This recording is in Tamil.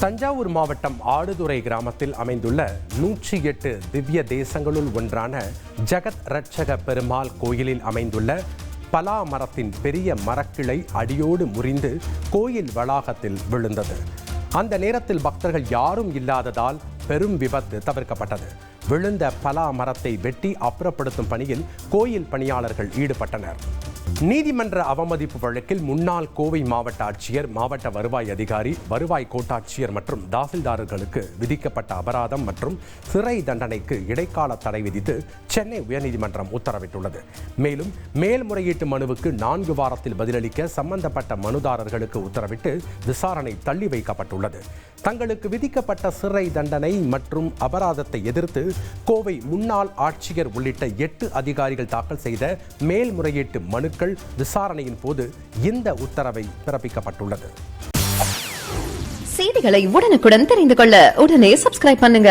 தஞ்சாவூர் மாவட்டம் ஆடுதுறை கிராமத்தில் அமைந்துள்ள நூற்றி எட்டு திவ்ய தேசங்களுள் ஒன்றான ஜெகத் ரட்சக பெருமாள் கோயிலில் அமைந்துள்ள பலா மரத்தின் பெரிய மரக்கிளை அடியோடு முறிந்து கோயில் வளாகத்தில் விழுந்தது. அந்த நேரத்தில் பக்தர்கள் யாரும் இல்லாததால் பெரும் விபத்து தவிர்க்கப்பட்டது. விழுந்த பலா மரத்தை வெட்டி அப்புறப்படுத்தும் பணியில் கோயில் பணியாளர்கள் ஈடுபட்டனர். நீதிமன்ற அவமதிப்பு வழக்கில் முன்னாள் கோவை மாவட்ட ஆட்சியர் மாவட்ட வருவாய் அதிகாரி வருவாய் கோட்டாட்சியர் மற்றும் தாசில்தாரர்களுக்கு விதிக்கப்பட்ட அபராதம் மற்றும் சிறை தண்டனைக்கு இடைக்கால தடை விதித்து சென்னை உயர்நீதிமன்றம் உத்தரவிட்டுள்ளது. மேலும் மேல்முறையீட்டு மனுவுக்கு நான்கு வாரத்தில் பதிலளிக்க சம்பந்தப்பட்ட மனுதாரர்களுக்கு உத்தரவிட்டு விசாரணை தள்ளி வைக்கப்பட்டுள்ளது. தங்களுக்கு விதிக்கப்பட்ட சிறை தண்டனை மற்றும் அபராதத்தை எதிர்த்து கோவை முன்னாள் ஆட்சியர் உள்ளிட்ட எட்டு அதிகாரிகள் தாக்கல் செய்த மேல்முறையீட்டு மனுக்கள் விசாரணையின் போது இந்த உத்தரவை பிறப்பிக்கப்பட்டுள்ளது. செய்திகளை உடனுக்குடன் தெரிந்து கொள்ள உடனே சப்ஸ்கிரைப் பண்ணுங்க.